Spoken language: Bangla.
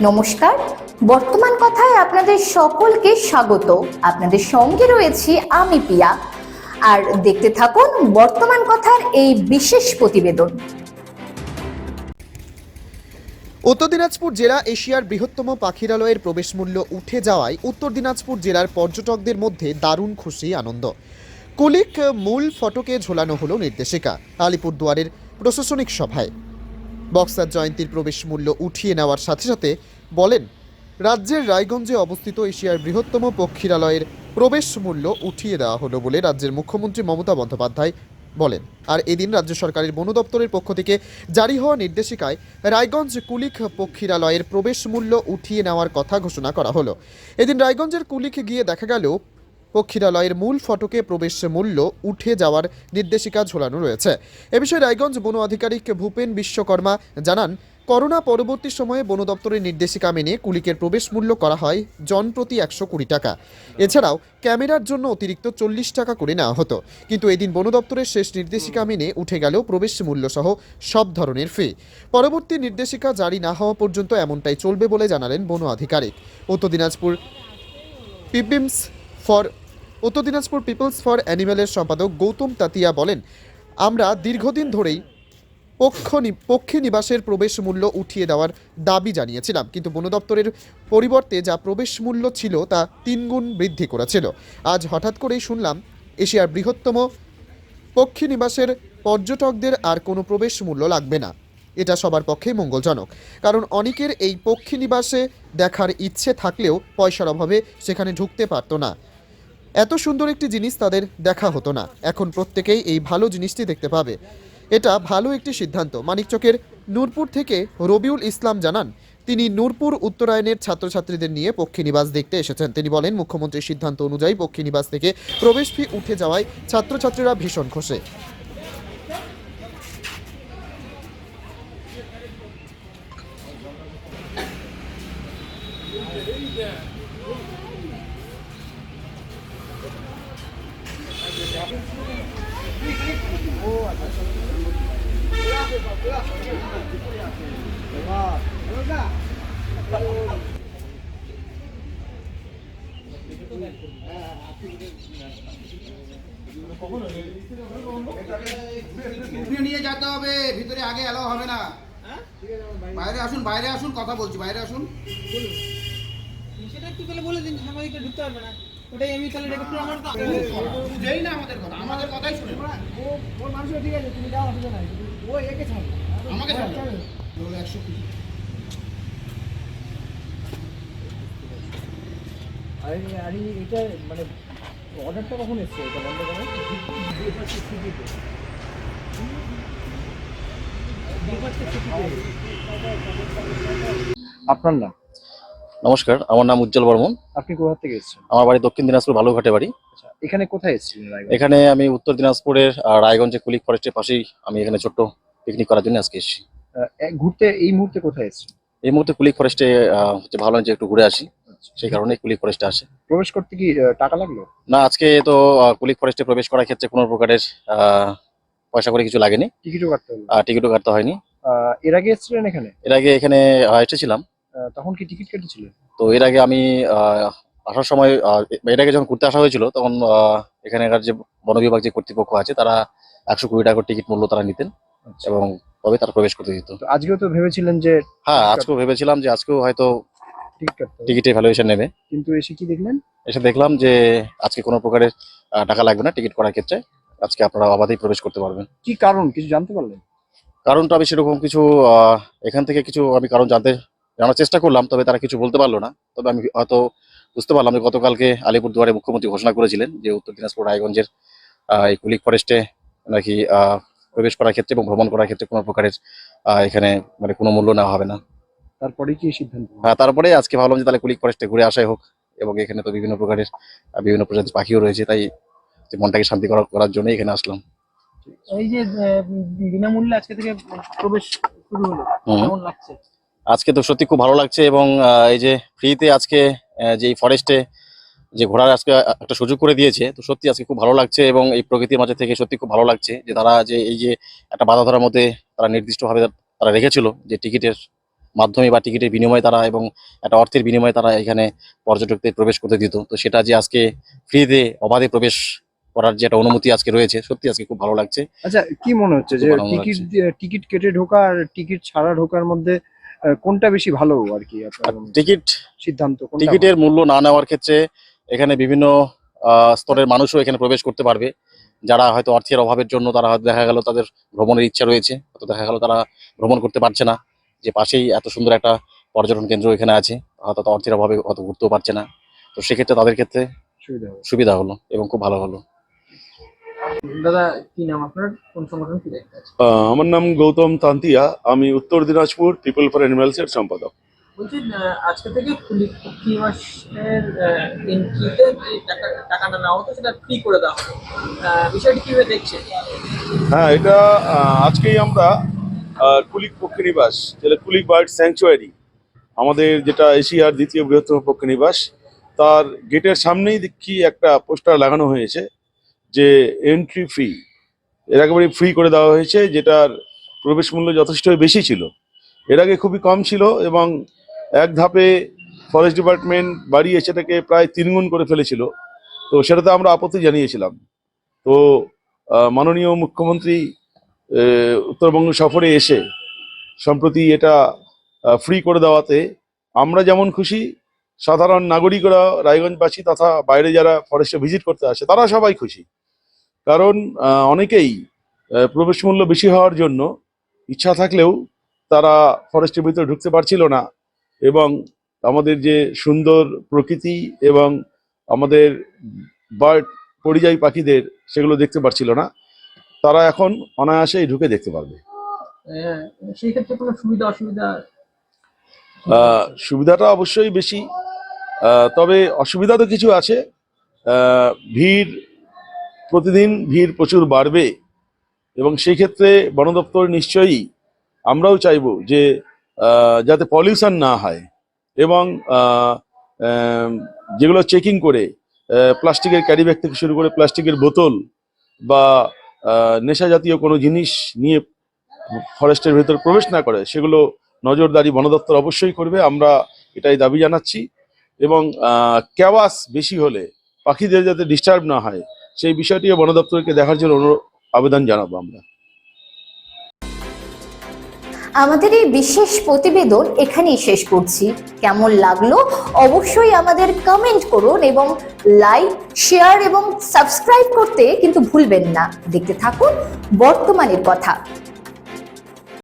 নমস্কার। বর্তমান কথায় আপনাদের সকলকে স্বাগত। আপনাদের সঙ্গে রয়েছি আমি পিয়া। আর দেখতে থাকুন বর্তমান কথার এই বিশেষ প্রতিবেদন। উত্তর দিনাজপুর জেলা এশিয়ার বৃহত্তম পাখিরালয়ের প্রবেশ মূল্য উঠে যাওয়ায় উত্তর দিনাজপুর জেলার পর্যটকদের মধ্যে দারুণ খুশি, আনন্দ। কুলিক মূল ফটকে ঝোলানো হলো নির্দেশিকা, আলিপুরদুয়ারের প্রশাসনিক সভায়। বক্সার জয়ন্তীর প্রবেশ মূল্য উঠিয়ে নেওয়ার সাথে সাথে বলেন, রাজ্যের রায়গঞ্জে অবস্থিত এশিয়ার বৃহত্তম পক্ষীরালয়ের প্রবেশ মূল্য উঠিয়ে দেওয়া হলো বলে রাজ্যের মুখ্যমন্ত্রী মমতা বন্দ্যোপাধ্যায় বলেন। আর এদিন রাজ্য সরকারের বন দপ্তরের পক্ষ থেকে জারি হওয়া নির্দেশিকায় রায়গঞ্জ কুলিক পক্ষীরালয়ের প্রবেশ মূল্য উঠিয়ে নেওয়ার কথা ঘোষণা করা হলো। এদিন রায়গঞ্জের কুলিক গিয়ে দেখা গেল পক্ষীরালয়ের মূল ফটকে প্রবেশ মূল্য উঠে যাওয়ার নির্দেশিকা ঝোলানো রয়েছে। এ বিষয়ে রায়গঞ্জ বন আধিকারিক ভূপেন বিশ্বকর্মা জানান, করোনা পরবর্তী সময়ে বন দপ্তরের নির্দেশিকা মেনে কুলিকের প্রবেশ মূল্য করা হয় জন প্রতি একশো কুড়ি টাকা। এছাড়াও ক্যামেরার জন্য অতিরিক্ত চল্লিশ টাকা করে নেওয়া হতো। কিন্তু এদিন বন দপ্তরের শেষ নির্দেশিকা মেনে উঠে গেল প্রবেশ মূল্য সহ সব ধরনের ফি। পরবর্তী নির্দেশিকা জারি না হওয়া পর্যন্ত এমনটাই চলবে বলে জানালেন বন আধিকারিক। উত্তর দিনাজপুর, পিপিমস ফর উত্তর দিনাজপুর পিপলস ফর অ্যানিম্যালের সম্পাদক গৌতম তাতিয়া বলেন, আমরা দীর্ঘদিন ধরেই পক্ষ পক্ষী নিবাসের প্রবেশ মূল্য উঠিয়ে দেওয়ার দাবি জানিয়েছিলাম। কিন্তু বন দপ্তরের পরিবর্তে যা প্রবেশ মূল্য ছিল তা তিনগুণ বৃদ্ধি করেছিল। আজ হঠাৎ করেই শুনলাম, এশিয়ার বৃহত্তম পক্ষী নিবাসের পর্যটকদের আর কোনো প্রবেশ মূল্য লাগবে না। এটা সবার পক্ষে মঙ্গলজনক। কারণ অনেকের এই পক্ষী নিবাসে দেখার ইচ্ছে থাকলেও পয়সার অভাবে সেখানে ঢুকতে পারতো না। এত সুন্দর একটি জিনিস তাদের দেখা হতো না। এখন প্রত্যেকেই এই ভালো জিনিসটি দেখতে পাবে। এটা ভালো একটি সিদ্ধান্ত। মানিকচকের নূরপুর থেকে রবিউল ইসলাম জানান, তিনি নূরপুর উত্তরায়ণের ছাত্রছাত্রীদের নিয়ে পক্ষী নিবাস দেখতে এসেছেন। তিনি বলেন, মুখ্যমন্ত্রীর সিদ্ধান্ত অনুযায়ী পক্ষী নিবাস থেকে প্রবেশ ফি উঠে যাওয়ায় ছাত্রছাত্রীরা ভীষণ খুশি। উপরে নিয়ে যেতে হবে ভিতরে আগে এলাও হবে না বাইরে আসুন বাইরে আসুন কথা বলছি বাইরে আসুন সেটা একটু তাহলে বলে দিন সাংবাদিকটা ঢুকতে পারবে না ওটাই আমি তাহলে এটা একটু আমার বুঝেই না আমাদের কথা আমাদের কথাই শুনে ওর মানুষের ঠিক আছে তুমি যাও অসুবিধা নাই ও একে আমাকে একশো কুড়ি। আরে আরে এটা মানে অর্ডারটা কখন এসছে? এটা বন্ধ করে আপনার নাম? নমস্কার আমার নাম উজ্জ্বল বর্মন। আপনি কোথা থেকে এসেছেন? আমার বাড়ি দক্ষিণ দিনাজপুর বালুঘাটে বাড়ি। আচ্ছা এখানে কোথায় এসেছিলেন এখানে আমি উত্তর দিনাজপুরের রায়গঞ্জে কুলিক ফরেস্টের পাশেই আমি এখানে ছোট্ট পিকনিক করার জন্য আজকে এসেছি। ঘুরতে এই মুহূর্তে কোথায় এসেছেন? এই মুহূর্তে কুলিক ফরেস্টে হচ্ছে ভালো যে একটু ঘুরে আসি। সেই কারণে কুলিক ফরেস্টে আসে। প্রবেশ করতে কি টাকা লাগল? না আজকে তো কুলিক ফরেস্টে প্রবেশ করার ক্ষেত্রে কোনো প্রকারের আহ, পয়সা করে কিছু লাগেনি। টিকিটও কাটতে টিকিটও কাটতে হয়নি। এর আগে এসেছিলেন এখানে? এর আগে এখানে এসেছিলাম। তখন কি টিকিট কেটেছিলেন তো এর আগে আমি আসার সময় এর আগে যখন ঘুরতে আসা হয়েছিল তখন এখানকার যে বন বিভাগ যে কর্তৃপক্ষ আছে তারা একশো কুড়ি টাকার টিকিট মূল্য তারা নিতেন আচ্ছা। এবং তবে তারা প্রবেশ করতে দিত। তো আজকেও তো ভেবেছিলেন যে হ্যাঁ আজকেও ভেবেছিলাম যে আজকেও হয়তো টিকিটের ভ্যালুয়েশন নেবে। কিন্তু এসে কি দেখলেন? এসে দেখলাম যে আজকে কোনো প্রকারের টাকা লাগবে না টিকিট করার ক্ষেত্রে। আজকে আপনারা অবাধেই প্রবেশ করতে পারবেন। কি কারণ? কিছু জানতে পারলেন? কারণটা আমি সেরকম কিছু আহ, এখান থেকে কিছু আমি কারণ জানতে জানার চেষ্টা করলাম তবে তারা কিছু বলতে পারল না। তবে আমি হয়তো বুঝতে পারলাম যে গতকালকে আলিপুরদুয়ারে মুখ্যমন্ত্রী ঘোষণা করেছিলেন যে উত্তর দিনাজপুর রায়গঞ্জের এই কুলিক ফরেস্টে নাকি প্রবেশ করার ক্ষেত্রে এবং ভ্রমণ করার ক্ষেত্রে কোনো প্রকারের এখানে মানে কোনো মূল্য নেওয়া হবে না। তারপরে কি সিদ্ধান্ত হ্যাঁ তারপরে আজকে ভাবলাম যে তাহলে কুলিক ফরেস্টে ঘুরে আসাই হোক এবং এখানে তো বিভিন্ন প্রকারের বিভিন্ন প্রজাতির পাখিও রয়েছে তাই যে মনটাকে শান্তি করার করার জন্য এখানে আসলাম। এই যে বিনামূল্যে আজকে থেকে প্রবেশ শুরু হলো কেমন লাগছে? আজকে তো সত্যি খুব ভালো লাগছে এবং এই যে ফ্রিতে আজকে যে এই ফরেস্টে যে ঘোরার আজকে একটা সুযোগ করে দিয়েছে তো সত্যি আজকে খুব ভালো লাগছে এবং এই প্রকৃতির মাঝে থেকে সত্যি খুব ভালো লাগছে যে তারা যে এই যে একটা বাধা ধরার মধ্যে তারা নির্দিষ্টভাবে তারা রেখেছিল যে টিকিটের মাধ্যমে বা টিকিটের বিনিময়ে তারা এবং একটা অর্থের বিনিময়ে তারা এখানে পর্যটকদের প্রবেশ করতে দিত। তো সেটা যে আজকে ফ্রিতে অবাধে প্রবেশ করার যে একটা অনুমতি আজকে রয়েছে সত্যি আজকে খুব ভালো লাগছে। আচ্ছা কি মনে হচ্ছে যে টিকিট টিকিট কেটে ঢোকা আর টিকিট ছাড়া ঢোকার মধ্যে কোনটা বেশি ভালো আর কি টিকিট সিদ্ধান্ত টিকিটের মূল্য না নেওয়ার ক্ষেত্রে এখানে বিভিন্ন আহ, স্তরের মানুষও এখানে প্রবেশ করতে পারবে। যারা হয়তো অর্থের অভাবের জন্য তারা হয়তো দেখা গেল তাদের ভ্রমণের ইচ্ছা রয়েছে হয়তো দেখা গেল তারা ভ্রমণ করতে পারছে না। যে পাশেই এত সুন্দর একটা পর্যটন কেন্দ্র এখানে আছে হয়তো অর্থের অভাবে হয়তো ঘুরতেও পারছে না। তো সেক্ষেত্রে তাদের ক্ষেত্রে সুবিধা সুবিধা হলো এবং খুব ভালো হলো। দাদা কি নাম আপনার? কোন সংগঠন কি আছে? আমার নাম গৌতম তান্তিয়া। আমি উত্তর দিনাজপুর পিপল ফর অ্যানিমালস এর সম্পাদক। বলছি আজকে থেকে মাসের এন্ট্রিতে যে টাকা টাকাটা নেওয়া হতো সেটা ফ্রি করে দেওয়া হতো। বিষয়টি কীভাবে দেখছেন? হ্যাঁ এটা আজকেই আমরা কুলিক পক্ষীনিবাস যেটা কুলিক বার্ড স্যাংচুয়ারি আমাদের যেটা এশিয়ার দ্বিতীয় বৃহত্তম পক্ষীনিবাস তার গেটের সামনেই দেখি একটা পোস্টার লাগানো হয়েছে। যে এন্ট্রি ফি এর একেবারে ফ্রি করে দেওয়া হয়েছে, যেটার প্রবেশ মূল্য যথেষ্ট বেশি ছিল। এর আগে খুবই কম ছিল এবং এক ধাপে ফরেস্ট ডিপার্টমেন্ট বাড়িয়ে সেটাকে প্রায় তিনগুণ করে ফেলেছিল। তো সেটাতে আমরা আপত্তি জানিয়েছিলাম। তো মাননীয় মুখ্যমন্ত্রী উত্তরবঙ্গ সফরে এসে সম্প্রতি এটা ফ্রি করে দেওয়াতে আমরা যেমন খুশি, সাধারণ নাগরিকরা, রায়গঞ্জবাসী তথা বাইরে যারা ফরেস্টে ভিজিট করতে আসে, তারা সবাই খুশি। কারণ অনেকেই প্রবেশ মূল্য বেশি হওয়ার জন্য ইচ্ছা থাকলেও তারা ফরেস্টের ভিতরে ঢুকতে পারছিল না এবং আমাদের যে সুন্দর প্রকৃতি এবং আমাদের বার্ড পরিযায়ী পাখিদের সেগুলো দেখতে পারছিল না তারা এখন অনায়াসেই ঢুকে দেখতে পারবে। সেই ক্ষেত্রে কোনো সুবিধা অসুবিধা? সুবিধাটা অবশ্যই বেশি। তবে অসুবিধা তো কিছু আছে। ভিড় প্রতিদিন ভিড় প্রচুর বাড়বে এবং সেই ক্ষেত্রে বন দপ্তর নিশ্চয়ই আমরাও চাইব যে যাতে পলিউশন না হয় এবং যেগুলো চেকিং করে প্লাস্টিকের ক্যারি ব্যাগ থেকে শুরু করে প্লাস্টিকের বোতল বা নেশা জাতীয় কোনো জিনিস নিয়ে ফরেস্টের ভেতর প্রবেশ না করে, সেগুলো নজরদারি বন দপ্তর অবশ্যই করবে। আমরা এটাই দাবি জানাচ্ছি এবং ক্যাওয়াস বেশি হলে পাখিদের যাতে ডিস্টার্ব না হয় সেই বিষয়টি বন দপ্তরকে দেখার জন্য আবেদন জানাব আমরা। আমাদের এই বিশেষ প্রতিবেদন এখানেই শেষ করছি। কেমন লাগল অবশ্যই আমাদের কমেন্ট করুন এবং লাইক শেয়ার এবং সাবস্ক্রাইব করতে কিন্তু ভুলবেন না। দেখতে থাকুন বর্তমানের কথা।